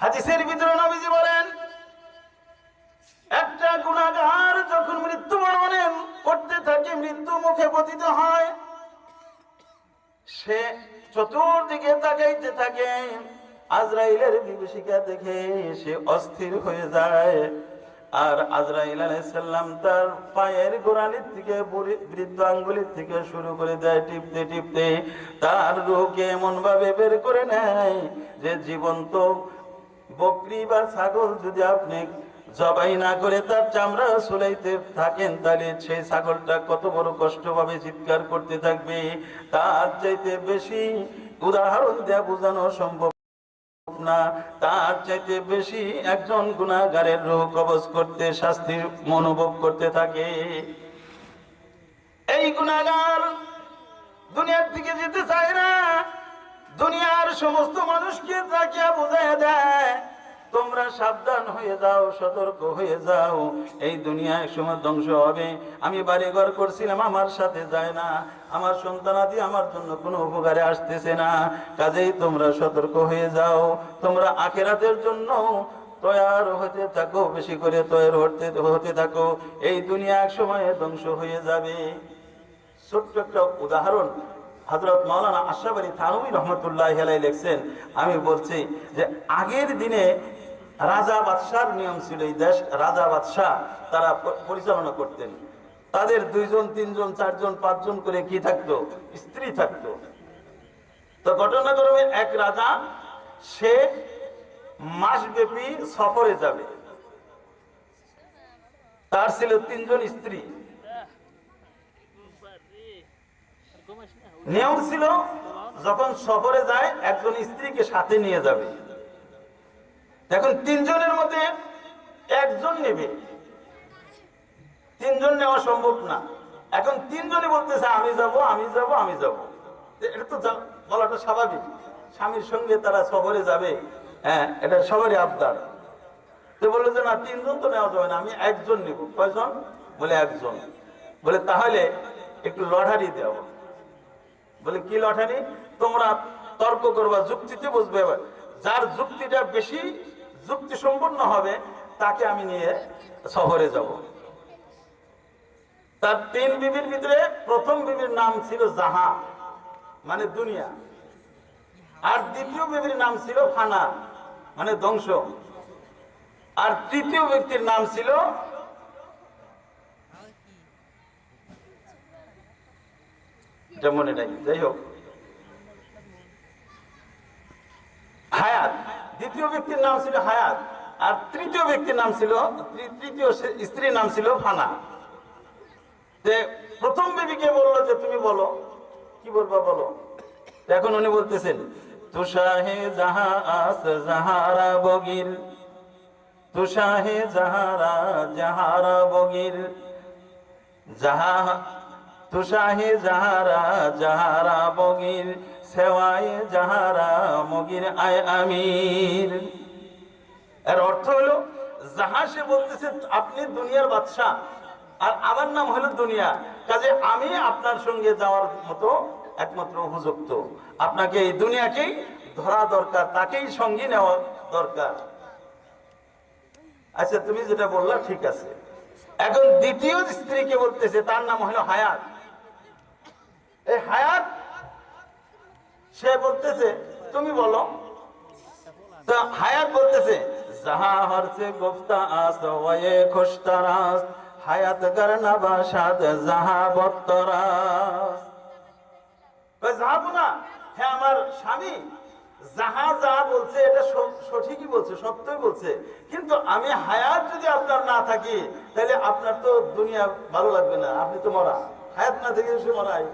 হাদিসের ভিতরে নবীজি বলেন, একটা গুণাগার যখন মৃত্যুবরণে করতে থাকে, মৃত্যু মুখে পতিত হয়, সে চতুর্দিকে তাকাইতে থাকে, আজরাইলের বিভীষিকা দেখে সে অস্থির হয়ে যায়। আর আজরাইল আলাইসাল্লাম তার পায়ের গোড়ালির থেকে বৃদ্ধ আঙ্গুলির থেকে শুরু করে দেয়, টিপতে টিপতে। তার রোগকে এমন ভাবে বের করে নেয় যে জীবন্ত বকরি বা ছাগল যদি আপনি জবাই না করে তার চামড়া সুলাইতে থাকেন, তাহলে সেই ছাগলটা কত বড় কষ্ট পাবে চিৎকার করতে থাকবে। তার চাইতে বেশি উদাহরণ দেয়া বোঝানো সম্ভব না। তার চাইতে বেশি একজন গুণাগারের রোগ কবজ করতে, শাস্তির মনোভব করতে থাকে। এই গুণাগার দুনিয়ার দিকে যেতে চায় না। দুনিয়ার সমস্ত মানুষকে তাকিয়া বোঝায় দেয়, তোমরা সাবধান হয়ে যাও, সতর্ক হয়ে যাও, এই দুনিয়া এক সময় ধ্বংস হবে। আমি বাড়ি ঘর করছিলাম, আমার সাথে যায় না। আমার সন্তানাদি আমার জন্য কোনো উপকারে আসতেছে না। কাজেই তোমরা সতর্ক হয়ে যাও। তোমরা আখেরাতের জন্য তৈয়ার হতে থাকো, বেশি করে তৈয়ার হতে হতে থাকো। এই দুনিয়া এক সময় ধ্বংস হয়ে যাবে। ছোট্ট একটা উদাহরণ হজরত মৌলানা আশরাফ আলী থানবী রহমতুল্লাহ আলাই লিখছেন, আমি বলছি যে আগের দিনে রাজা বাদশার নিয়ম ছিল এই দেশ, রাজা বাদশাহ তারা পরিচালনা করতেন। তাদের দুইজন, তিনজন, চারজন, পাঁচজন করে কি থাকতো? স্ত্রী থাকতো। তো ঘটনাক্রমে এক রাজা, সে মাসব্যাপী সফরে যাবে। তার ছিল তিনজন স্ত্রী। নিয়ম ছিল, যখন সফরে যায়, একজন স্ত্রীকে সাথে নিয়ে যাবে। এখন তিনজনের মধ্যে একজন নেবে। তিনজন নেওয়া সম্ভব না। এখন তিনজনই বলতেছে, আমি যাব আমি যাব আমি যাব। এটা তো বলাটা স্বাভাবিক। স্বামীর সঙ্গে তারা সফরে যাবে। হ্যাঁ এটা সবারই আবদার। তো বলল যে, না, তিনজন তো নেওয়া যাবে না, আমি একজন নিব। কয়জন? বলে, একজন। বলে, তাহলে একটু লটারি দেওয়া বলে, কি লটারি তোমরা তর্ক করবা, যুক্তিতে বুঝবে। যার যুক্তিটা বেশি যুক্তি সম্পন্ন হবে, তাকে আমি নিয়ে শহরে যাব। তার তিন বিবির ভিতরে প্রথম বিবির নাম ছিল জাহা মানে দুনিয়া। আর দ্বিতীয় বিবির নাম ছিল ফানা মানে ধ্বংস। আর তৃতীয় ব্যক্তির নাম ছিল এটা মনে নাই। যাই হোক হায়াত। দ্বিতীয় ব্যক্তির নাম ছিল হায়াত। আর তৃতীয় ব্যক্তির নাম ছিল তৃতীয় স্ত্রীর নাম ছিল ফানা যে প্রথম বিবিকে বলল যে, তুমি বলো। কি বলবা বলো? এখন উনি বলতেছেন, তুষাহে যাহা আস যাহারা বগির তুষাহে যাহারা যাহারা বগির যাহা তুষাহে যাহারা যাহারা বগির সেওয়ায় যাহারা মগির আয় আমির। এর অর্থ হলো, যাহা সে বলতেছে, আপনি দুনিয়ার বাদশাহ। আর আমার নাম হলো দুনিয়া। কাজে আমি আপনার সঙ্গে যাওয়ার মতো একমাত্র উপযুক্ত। আপনাকে এই দুনিয়াকেই ধরা দরকার, তাকেই সঙ্গী নেওয়া দরকার। আচ্ছা তুমি যেটা বললা, ঠিক আছে। এখন দ্বিতীয় স্ত্রীকে বলতেছে, তার নাম হলো হায়াত। এই হায়াত? সে বলতেছে, তুমি বলো। হায়াত বলতেছে হ্যাঁ আমার স্বামী যাহা যা বলছে, এটা সঠিকই বলছে, সত্যই বলছে। কিন্তু আমি হায়াত যদি আপনার না থাকি, তাহলে আপনার তো দুনিয়া ভালো লাগবে না, আপনি তো মরা। হায়াত না থেকে সে মরাই।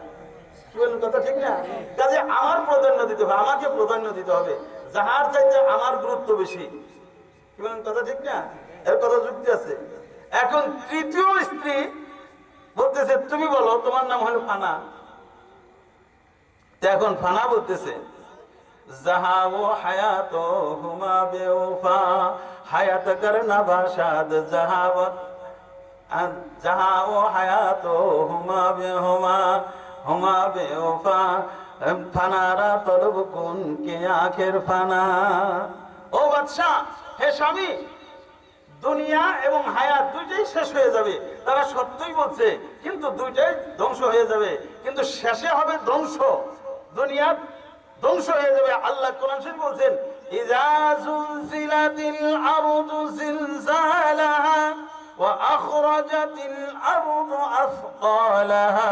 এখন ফানা। বলতেছে জাহাবো হায়াত হুমা বেউফা ফানারা তলব কুন কে আখের ফানা। ও বাদশাহ, হে স্বামী, দুনিয়া এবং হায়াত দুইটাই শেষ হয়ে যাবে। তারা সত্যই বলছে, কিন্তু দুইটাই ধ্বংস হয়ে যাবে। কিন্তু শেষে হবে ধ্বংস। দুনিয়া ধ্বংস হয়ে যাবে। আল্লাহ কোরআন শরীফ বলছেন, ইজা জুলজিলাতিল আরদু জিলজালাহা ওয়া আখরাজাতিল আরদু আথকালাহা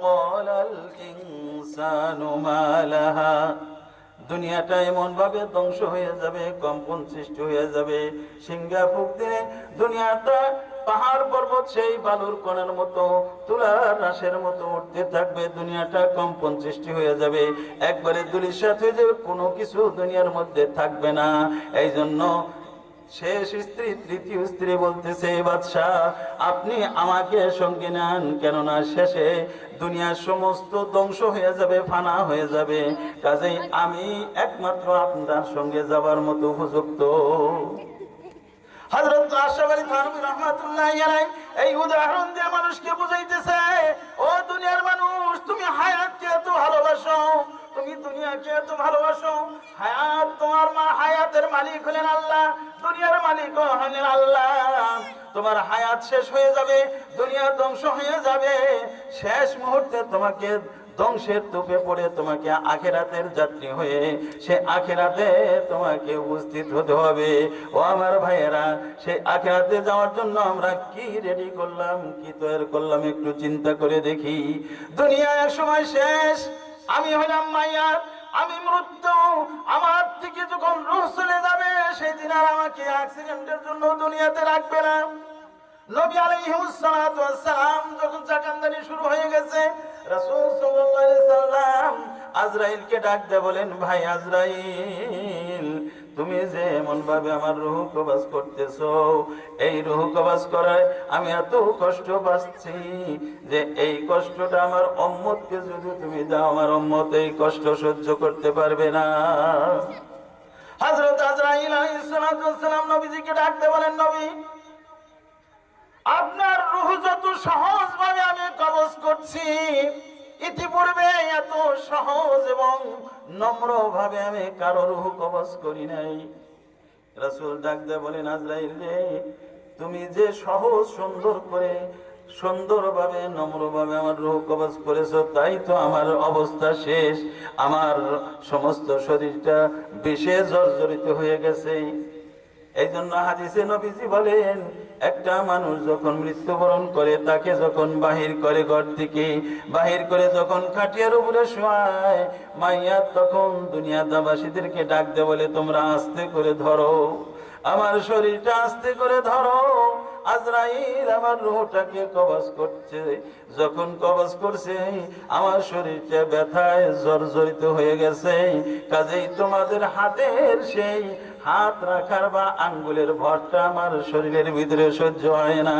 ক্বালাল ইনসানু মা লাহা দুনিয়াটা এমন ভাবে ধ্বংস হয়ে যাবে, কম্পন সৃষ্টি হয়ে যাবে। সিঙ্গাপুর দিনে দুনিয়াটা, পাহাড় পর্বত সেই বালুর কণার মতো, তুলার রাসের মতো উঠতে থাকবে, দুনিয়াটা কম্পন সৃষ্টি হয়ে যাবে। একবারে দুলিশাত হয়ে যাবে, কোনো কিছু দুনিয়ার মধ্যে থাকবে না। এই জন্য শেষ স্ত্রী, তৃতীয় স্ত্রী বলতেছে বাদশাহ আপনি আমাকে সঙ্গে নেন। কেননা শেষে দুনিয়ার সমস্ত ধ্বংস হয়ে যাবে, ফানা হয়ে যাবে। কাজেই আমি একমাত্র আপনার সঙ্গে যাবার মতো উপযুক্ত। এই উদাহরণ দিয়ে মানুষকে বুঝাইতেছে, ও দুনিয়ার মানুষ, তুমি ভালোবাসো, তুমি দুনিয়াকে এত ভালোবাসো। হায়াত তোমার মা, হায়াতের মালিক হলেন আল্লাহ। দুনিয়ার মালিক হলেন আল্লাহ। তোমার হায়াত শেষ হয়ে যাবে দুনিয়া ধ্বংস হয়ে যাবে। শেষ মুহূর্তে তোমাকে ধ্বংসের তুপে পড়ে তোমাকে আখেরাতের যাত্রী হয়ে সে আখেরাতে তোমাকে উপস্থিত হতে হবে। ও আমার ভাইয়েরা, সে আখেরাতে যাওয়ার জন্য আমরা কি রেডি করলাম, কি তৈরি করলাম একটু চিন্তা করে দেখি। দুনিয়া এক সময় শেষ, আমি হলাম মাইয়ার। আমি মৃত্যু আমার থেকে যখন রুহ চলে যাবে, সেদিন আর আমাকে অ্যাক্সিডেন্টের জন্য দুনিয়াতে রাখবে না। নবী কে যখন শুরু হয়ে গেছে আজরাইলকে ডাক দিয়ে বলেন, ভাই আজরাইল তুমি যে এমন ভাবে আমার রুহ কবাজ করতেছো, এই রুহ কবাজ করায় আমি এত কষ্ট পাচ্ছি যে এই কষ্টটা আমার অম্মতকে যদি তুমি দাও, আমার অম্মত এই কষ্ট সহ্য করতে পারবে না। হযরত আজরাইল আলাইহিস সালাতু ওয়াস সালাম নবীজিকে ডাক দিয়ে বলেন, নবী, আপনার রুহ যত সহজ ভাবে আমি কবজ করছি, ইতিপূর্বে এত সহজ এবং নম্র ভাবে আমি কারও রুহ কবজ করি নাই। রাসুল ডাক বলে বলেন, আজরাইল রে, তুমি যে সহজ, সুন্দর করে, সুন্দরভাবে, নম্রভাবে আমার রোহ কবজ করেছ, তাই তো আমার অবস্থা শেষ। আমার সমস্ত শরীরটা বিশেষ জর্জরিত হয়ে গেছে। এই জন্য হাদিসে নবীজি বলেন, একটা মানুষ যখন মৃত্যুবরণ করে, তাকে যখন বাহির করে ঘর থেকে, বাহির করে যখন খাটিয়ার উপরে শোয়ায়, মাইয়া তখন দুনিয়া দাবাসীদেরকে ডাক দে বলে, তোমরা আস্তে করে ধরো, আমার শরীরটা আস্তে করে ধরো। আজরাইল আমার রুহটাকে কবজ করছে। যখন কবজ করছে, আমার শরীরটা ব্যথায় জর্জরিত হয়ে গেছে। কাজেই তোমাদের হাতের সেই হাত রাখার বা আঙ্গুলের ভরটা আমার শরীরের ভিতরে সহ্য হয় না।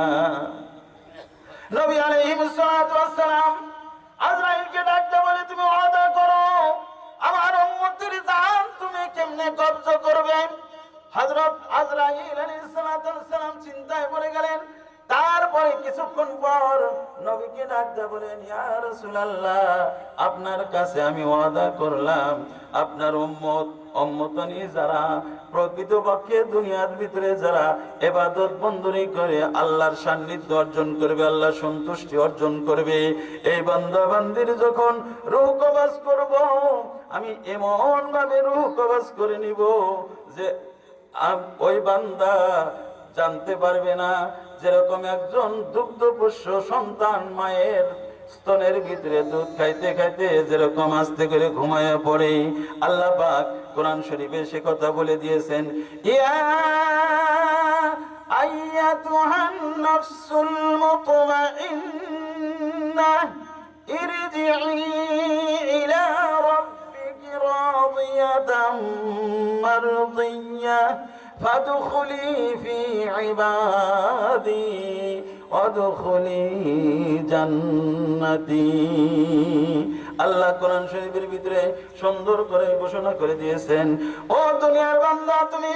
ডাকতে বলে, তুমি করো, আমার তুমি কেমনে কবজ করবে? হযরত চিন্তায় পড়ে গেলেন তারপরে কিছুক্ষণ পর নবীকে ডাকতে বলেন রাসূলুল্লাহ, আপনার কাছে আমি ওয়াদা করলাম, আপনার উম্মত যারা, প্রকৃতপক্ষে দুনিয়ার ভিতরে যারা এবাদত বন্দনী করে আল্লাহর সান্নিধ্য অর্জন করবে আল্লাহ সন্তুষ্টি অর্জন করবে, এই বান্দা বান্দির যখন রুহ কবাজ করব, আমি এমন ভাবে রুহ করে নিব যে ওই বান্দা জানতে পারবে না যেরকম একজন দুগ্ধপুষ্য সন্তান মায়ের স্তনের ভিতরে দুধ খাইতে খাইতে যেরকম আস্তে করে ঘুমায় পড়ে আল্লাহ পাক কোরআন শরীফে সে কথা বলে দিয়েছেন ইয়া আইয়াতুহান নাফসুল মুতমাইন্নাহ ارجعي إلى ربك راضية مرضية فادخلي في عبادي وادخلي জান্নাতি আল্লাহ কোরআন শরীফের ভিতরে সুন্দর করে ঘোষণা করে দিয়েছেন ও দুনিয়ার বান্দা তুমি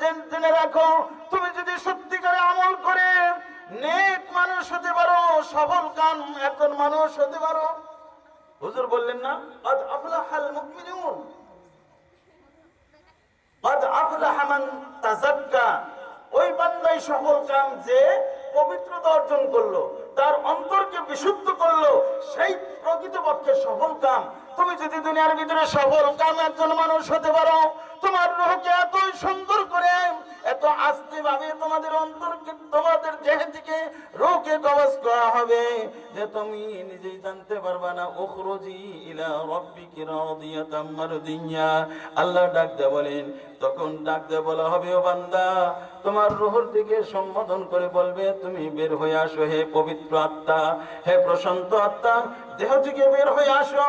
জেন- জেনে রাখো তুমি যদি সত্যিকারে আমল করে নেক মানুষ হতে পারো সফল কাম একজন মানুষ হতে পারো হুজুর বললেন না আজ আফলাহাল মুমিনুন কদ আফলাহা মান ওই বান্দাই সফল কাম যে পবিত্রতা অর্জন করল, তার অন্তরকে বিশুদ্ধ করল, সেই প্রকৃতপক্ষে সফল কাম। তুমি যদি দুনিয়ার ভিতরে সফল কাম একজন মানুষ হতে পারো তোমার রোহকে এতই সুন্দর করে, এত আস্তে ভাবে তোমাদের অন্তরকে, তোমাদের দেহ থেকে রোহকে কবজ করা হবে যে তুমি নিজেই জানতে পারবা না, উখরুজি ইলা রাব্বিকি রাদিয়াতাম মারদিয়া। আল্লাহ ডাক দে বলেন, তখন ডাক দে বলা হবে, ও বান্দা, তোমার রুহুর দিকে সম্বোধন করে বলবে, তুমি বের হয়ে আসো, হে পবিত্র আত্মা, হে প্রশান্ত আত্মা, দেহ থেকে বের হয়ে আসো,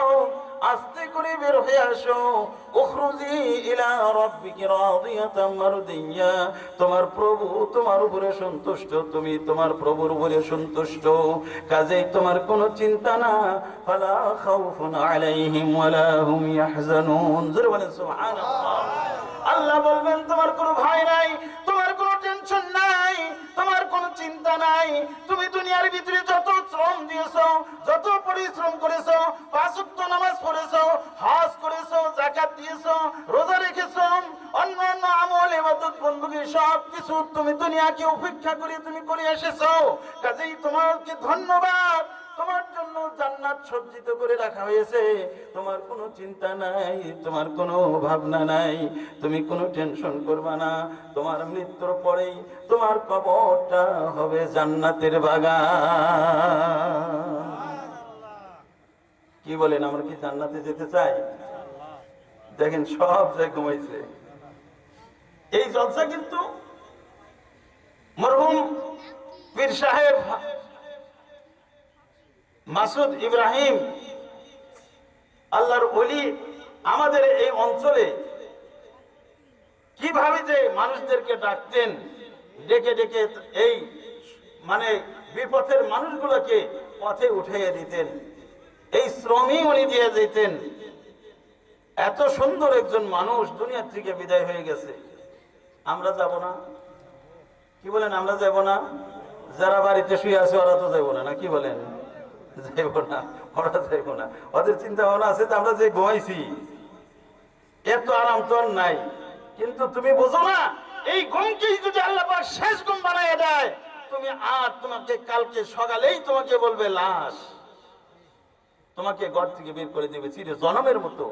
আস্তে করে বের হয়ে আসো, উখরুজি ইলা তোমার প্রভু তোমার উপরে সন্তুষ্ট, তুমি তোমার প্রভুর উপরে সন্তুষ্ট। কাজেই তোমার কোনো চিন্তা না। আল্লাহ বলবেন, তোমার কোনো ভয় নাই, তোমার কোনো টেনশন নাই, তোমার কোনো চিন্তা নাই। তুমি দুনিয়ার ভিতরে যত শ্রম দিয়েছ, যত পরিশ্রম করেছ পাঁচত্ব নামাজ পড়েছ, হজ করেছ জাকাত দিয়েছ, রোজা রেখেছ, অন্য অন্য আমল এবাদত বন্ধুকে সব কিছু তুমি দুনিয়াকে উপেক্ষা করে তুমি করে এসেছ। কাজেই তোমাকে ধন্যবাদ। তোমার জন্য জান্নাত সজ্জিত করে রাখা হয়েছে। তোমার কোনো চিন্তা নাই, তোমার কোনো ভাবনা নাই। তুমি কোনো টেনশন করবা না। তোমার মৃত্যুর পরেই তোমার কবরটা হবে জান্নাতের বাগান। কি বলেন, আমরা কি জান্নাতে যেতে চাই? দেখেন, সব জায়গায় ঘুমাইছে। এই জলসা কিন্তু মরহুম পীর সাহেব মাসুদ ইব্রাহিম, আল্লাহর অলি আমাদের এই অঞ্চলে কীভাবে যে মানুষদেরকে ডাকতেন, ডেকে ডেকে এই মানে বিপথের মানুষগুলোকে পথে উঠাইয়া দিতেন, এই শ্রমই উনি দিয়ে যেতেন। এত সুন্দর একজন মানুষ দুনিয়ার থেকে বিদায় হয়ে গেছে। আমরা যাব না। কি বলেন, আমরা যাব না? যারা বাড়িতে শুয়ে আছে ওরা তো যাব না না কি বলেন? যাইব না যাইব না। ওদের চিন্তা ভাবনা আছে আমরা যে ঘুমাইছি এত আরাম তো নাই। কিন্তু তুমি বোঝো না, এই ঘুমকেই যদি আল্লাহ শেষ ঘুম দেয়, তুমি আর তোমাকে কালকে সকালেই তোমাকে বলবে লাশ। তোমাকে ঘর থেকে বের করে দেবে চিরে জনমের মতো।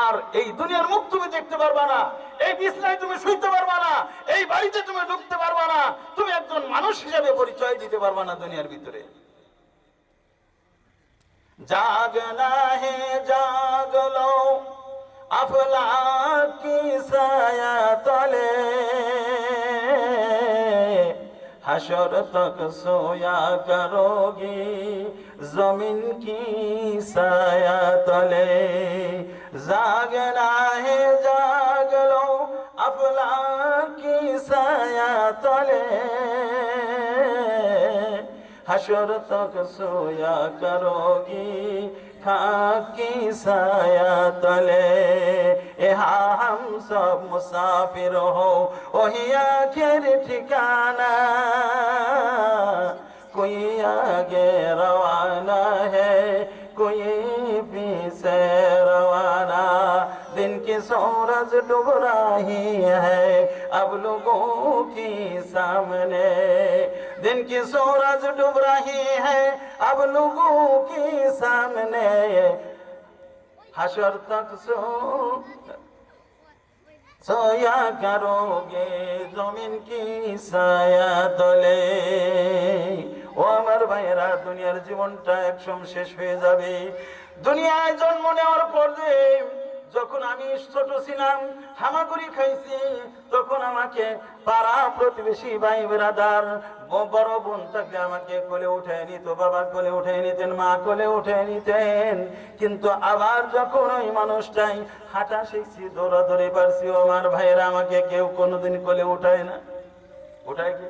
আর এই দুনিয়ার মুখ তুমি দেখতে পারবা না, এই বিছনায় তুমি শুইতে পারবা না, এই বাড়িতে তুমি ঢুকতে পারবা না। তুমি একজন মানুষ হিসেবে পরিচয় দিতে পারবা না দুনিয়ার ভিতরে। जागना है, जाग लो। अफला की साया तले। हशर तक सोया करोगी, ज़मीन की साया तले। जागना है, जाग लो अफला की साया तले। হাসর তক সোয়া করোগি খাকি সায়া তলে। এহা হাম সব মুসাফির হো ওহি আখের ঠিকানা। কোই আগে রওয়ানা হে, কোই পিছে রওয়ানা। दिन की सूरज डूब रही है अब लोगों की सामने दिन की सूरज डूब रही है अब लोगों के सामने हशर तक सो सोया करोगे जमीन की साया তলে ও আমার ভাইয়েরা দুনিয়ার জীবনটা একদম শেষ হয়ে যাবে দুনিয়ায় জন্ম নেওয়ার পর যে যখন আমি ছোট ছিলাম, হামাগুড়ি খাইছি, তখন আমাকে পাড়া প্রতিবেশী ভাই বেড়াদার বড় বোন থাকলে আমাকে কোলে উঠে নিত, বাবা কোলে উঠে নিতেন, মা কোলে উঠে নিতেন। কিন্তু আবার যখন ওই মানুষটাই হাঁটা শিখছি, দৌড়াদৌড়ি পারছি ও আমার ভাইয়েরা আমাকে কেউ কোনোদিন কোলে উঠায় না। উঠায় কি?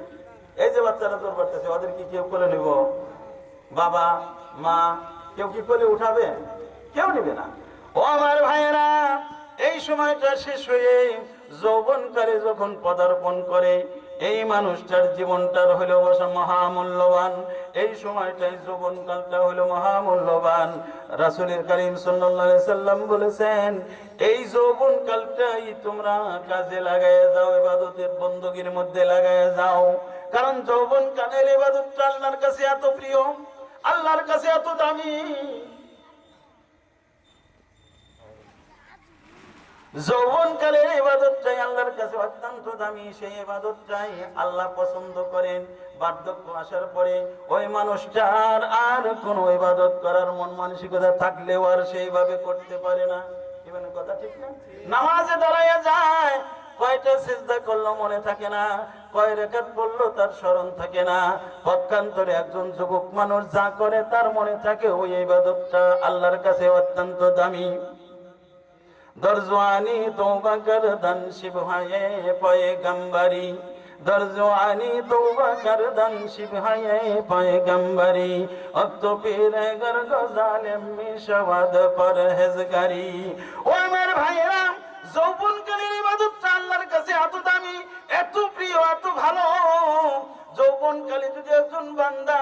এই যে বাচ্চারা দৌড় পারতেছে ওদের কি কেউ কোলে নিব? বাবা, মা, কেউ কি কোলে উঠাবে? কেউ নিবে না। ও আমার এই সময়টা শেষ হয়ে যৌবনকালে যখন পদার্পণ করে, এই মানুষটার জীবনটার হইল বসা মহামূল্যবান। এই সময়টাই যৌবনকালটা হইল মহামূল্যবান। রাসুলের করিম সাল্লাম বলেছেন, এই যৌবনকালটাই তোমরা কাজে লাগায় যাও, ইবাদতের বন্দগির মধ্যে লাগায় যাও। কারণ যৌবন যৌবনকালের ইবাদতটা আল্লাহর কাছে এত প্রিয়, আল্লাহর কাছে এত দামি। যৌবনকালের ইবাদতটাই আল্লাহর কাছে অত্যন্ত দামি, সেই ইবাদতটাই আল্লাহ পছন্দ করেন। বার্ধক্য আসার পরে ওই মানুষটার আর কোনো ইবাদত করার মন মানসিকতা থাকলেও আর সেইভাবে করতে পারে না। কথা ঠিক নামাজে যায় করল মনে থাকে না, কয় রেখাত পড়ল তার স্মরণ থাকে না। পক্ষান্তরে একজন যুবক মানুষ যা করে তার মনে থাকে ওই ইবাদতটা আল্লাহর কাছে অত্যন্ত দামি। দরজওয়ানি তৌবা করদন শিবহায়ে পয়গম্বরি। দরজওয়ানি তৌবা করদন শিবহায়ে পয়গম্বরি। অব তো পীর গর গজালেম মিশওয়াদ পরহেজগারি। ও মের ভাইরা যৌবনকালের ইবাদতটা আল্লাহর কাছে এত দামি, এত প্রিয়, এত ভালো। যৌবনকালে যদি একজন বান্দা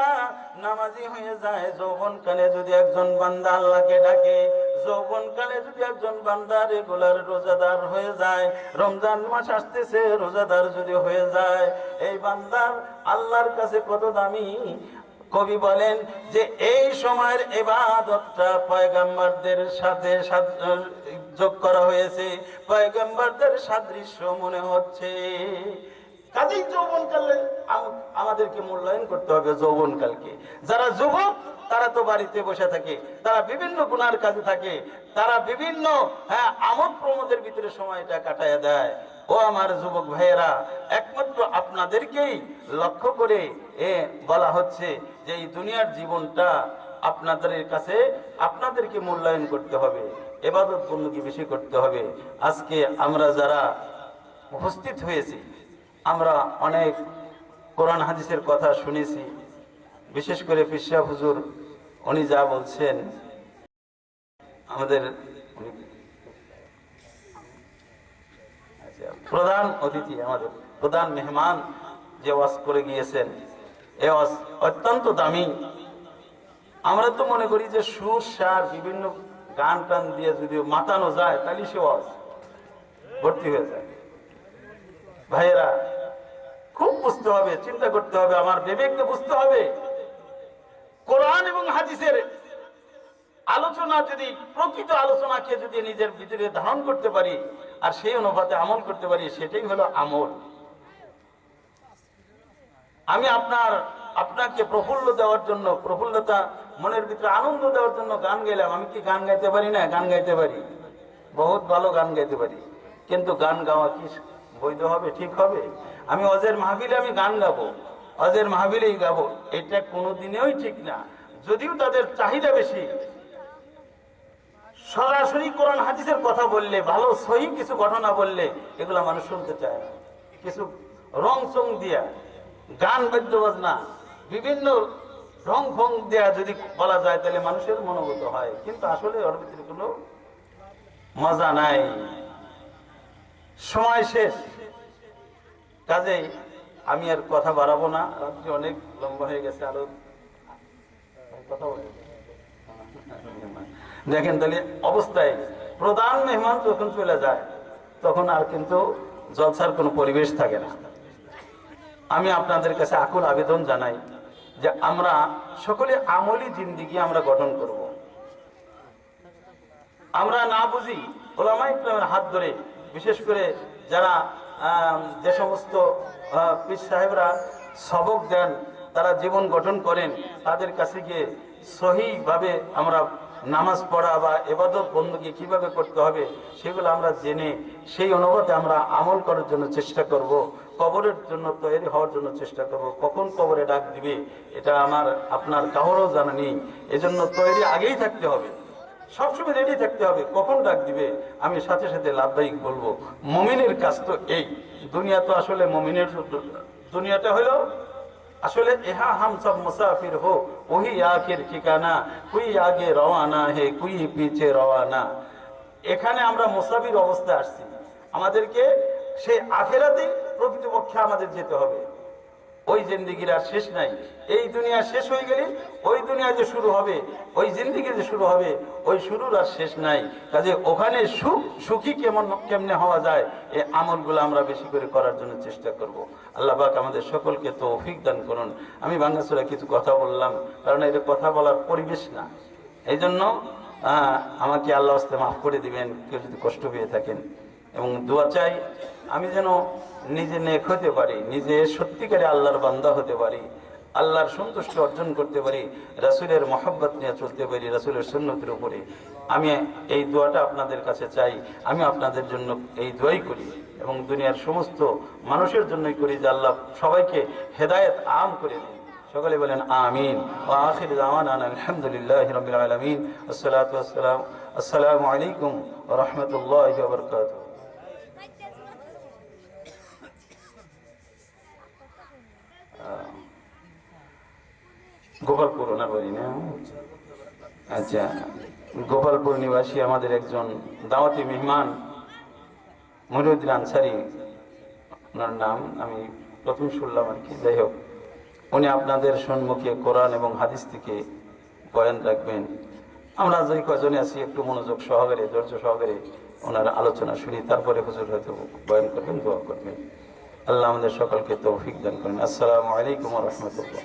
নামাজি হয়ে যায় যৌবনকালে যদি একজন বান্দা আল্লাহকে ডাকে যৌবনকালে যদি একজন বান্দা রেগুলার রোজাদার হয়ে যায়, রমজান মাস আসতেছে, রোজাদার যদি হয়ে যায়, এই বান্দার আল্লাহর কাছে কত দামি? কবি বলেন যে এই সময়ের এবাদতটা পয়গাম্বারদের সাথে যোগ করা হয়েছে। পয়গাম্বারদের সাদৃশ্য মনে হচ্ছে। কাজেই যৌবনকালে আম- আমাদেরকে মূল্যায়ন করতে হবে যৌবনকালকে। যারা যুবক তারা তো বাড়িতে বসে থাকে, তারা বিভিন্ন গুনার কাজে থাকে, তারা বিভিন্ন হ্যাঁ আমোদ প্রমোদের ভিতরে সময়টা কাটায় দেয়। ও আমার যুবক ভাইয়েরা, একমাত্র আপনাদেরকেই লক্ষ্য করে এ বলা হচ্ছে যে এই দুনিয়ার জীবনটা আপনাদের কাছে, আপনাদেরকে মূল্যায়ন করতে হবে, এবাদত বন্দুকি বেশি করতে হবে। আজকে আমরা যারা উপস্থিত হয়েছি, আমরা অনেক কোরআন হাদিসের কথা শুনেছি বিশেষ করে পিসা হুজুর, উনি যা বলছেন, আমাদের প্রধান অতিথি, আমাদের প্রধান মেহমান যে ওয়াজ করে গিয়েছেন, এ ওয়াজ অত্যন্ত দামি। আমরা তো মনে করি যে সুর, সার, বিভিন্ন গান টান দিয়ে যদি মাতানো যায়, তাহলে সে ওয়াজ ভর্তি হয়ে যায়। ভাইয়েরা, খুব বুঝতে হবে, চিন্তা করতে হবে, আমার বিবেককে বুঝতে হবে। কোরআন এবং হাদিসের আলোচনা যদি, প্রকৃত আলোচনাকে যদি নিজের ভিতরে ধারণ করতে পারি, আর সেই অনুপাতে আমল করতে পারি, সেটাই হলো আমল। আমি আপনার, আপনাকে প্রফুল্ল দেওয়ার জন্য, প্রফুল্লতা, মনের ভিতরে আনন্দ দেওয়ার জন্য গান গাইলাম। আমি কি গান গাইতে পারি না? গান গাইতে পারি। বহুত ভালো গান গাইতে পারি। কিন্তু গান গাওয়া কি বৈধ হবে? ঠিক হবে? আমি অজের মাহবিলে আমি গান গাবো। অজের মাহবিলেই গাবো এটা কোনোদিনেই ঠিক না। যদিও তাদের চাহিদা বেশি। সরাসরি কোরআন হাদিসের কথা বললে, ভালো, সহি কিছু ঘটনা বললে, এগুলো মানুষ শুনতে চায় না। কিছু রং চং দিয়া, গান বাজনা, বিভিন্ন রং ফং দেয়া যদি বলা যায়, তাহলে মানুষের মনোগত হয়। কিন্তু আসলে ওর ভিতরে কোনো মজা নাই। সময় শেষ। কাজেই আমি আর কথা বাড়াবো না। রাত্রি অনেক লম্বা হয়ে গেছে, আরও কথা দেখেন তাহলে অবস্থায় প্রধান মেহমান যখন চলে যায়, তখন আর কিন্তু জলসার কোনো পরিবেশ থাকে না। আমি আপনাদের কাছে আকুল আবেদন জানাই যে আমরা সকলে আমলি জিন্দিগি আমরা গঠন করব। আমরা না বুঝি ওলামা হাত ধরে, বিশেষ করে যারা যে সমস্ত পীর সাহেবরা সবক দেন, তারা জীবন গঠন করেন, তাদের কাছে গিয়ে সহিভাবে আমরা নামাজ পড়া বা এবাদত বন্ধুকে কীভাবে করতে হবে, সেগুলো আমরা জেনে, সেই অনুবাদে আমরা আমল করার জন্য চেষ্টা করব, কবরের জন্য তৈরি হওয়ার জন্য চেষ্টা করব, কখন কবরে ডাক দিবে, এটা আমার, আপনার কারোরও জানা নেই, এজন্য তৈরি আগেই থাকতে হবে। সবসময় রেডি থাকতে হবে। কখন ডাক দিবে? আমি সাথে সাথে লাভদায়িক বলব। মমিনের কাজ তো এই। দুনিয়া তো আসলে মমিনের দুনিয়াটা হলো আসলে এহা হাম সব মুসাফির হো, ওহি আখের ঠিকানা, কুই আগে রওয়ানা হে, কুই পিছে রওয়ানা। এখানে আমরা মুসাফির অবস্থায় আসছি। আমাদেরকে সেই আখেরাতেই প্রকৃতপক্ষে আমাদের যেতে হবে। ওই জিন্দিগির আর শেষ নাই। এই দুনিয়া শেষ হয়ে গেলে ওই দুনিয়া যে শুরু হবে, ওই জিন্দিগি যে শুরু হবে, ওই শুরুর আর শেষ নাই। কাজে ওখানে সুখ, সুখী কেমন, কেমনে হওয়া যায়, এই আমলগুলো আমরা বেশি করে করার জন্য চেষ্টা করব। আল্লাহ পাক আমাদের সকলকে তৌফিক দান করুন। আমি বাংলাসুরা কিছু কথা বললাম, কারণ এটা কথা বলার পরিবেশ না। এই জন্য আমাকে আল্লাহ হস্তে মাফ করে দিবেন, কেউ যদি কষ্ট পেয়ে থাকেন। এবং দোয়া চাই, আমি যেন নিজে নেক হতে পারি, নিজে সত্যিকারে আল্লাহর বান্দা হতে পারি, আল্লাহর সন্তুষ্টি অর্জন করতে পারি, রাসুলের মহব্বত নিয়ে চলতে পারি, রাসুলের সুন্নতির উপরে। আমি এই দোয়াটা আপনাদের কাছে চাই, আমি আপনাদের জন্য এই দোয়াই করি এবং দুনিয়ার সমস্ত মানুষের জন্যই করি যে আল্লাহ সবাইকে হেদায়েত আম করে দিন। সকলে বলেন আমিন। ও আখির দাওয়ানা আলহামদুলিল্লাহ আসসালাতু ওয়াসসালাম। আসসালামু আলাইকুম রাহমাতুল্লাহি ওয়া গোপালপুর ওনার বাড়ি না? আচ্ছা গোপালপুর নিবাসী আমাদের একজন দাওয়াতি মেহমান, মহিউদ্দিন আনসারি, ওনার নাম আমি প্রথম শুনলাম আর কি। যাই হোক, উনি আপনাদের সম্মুখে কোরআন এবং হাদিস থেকে বয়ান রাখবেন। আমরা যে কজনে আছি একটু মনোযোগ সহকারে, ধৈর্য সহকারে ওনার আলোচনা শুনি, তারপরে হুজুর হয়তো বয়ান করবেন, দোয়া করবেন। আল্লাহ আমাদের সকলকে তৌফিক দান করেন। আসসালামু আলাইকুম রহমতুল্লাহ।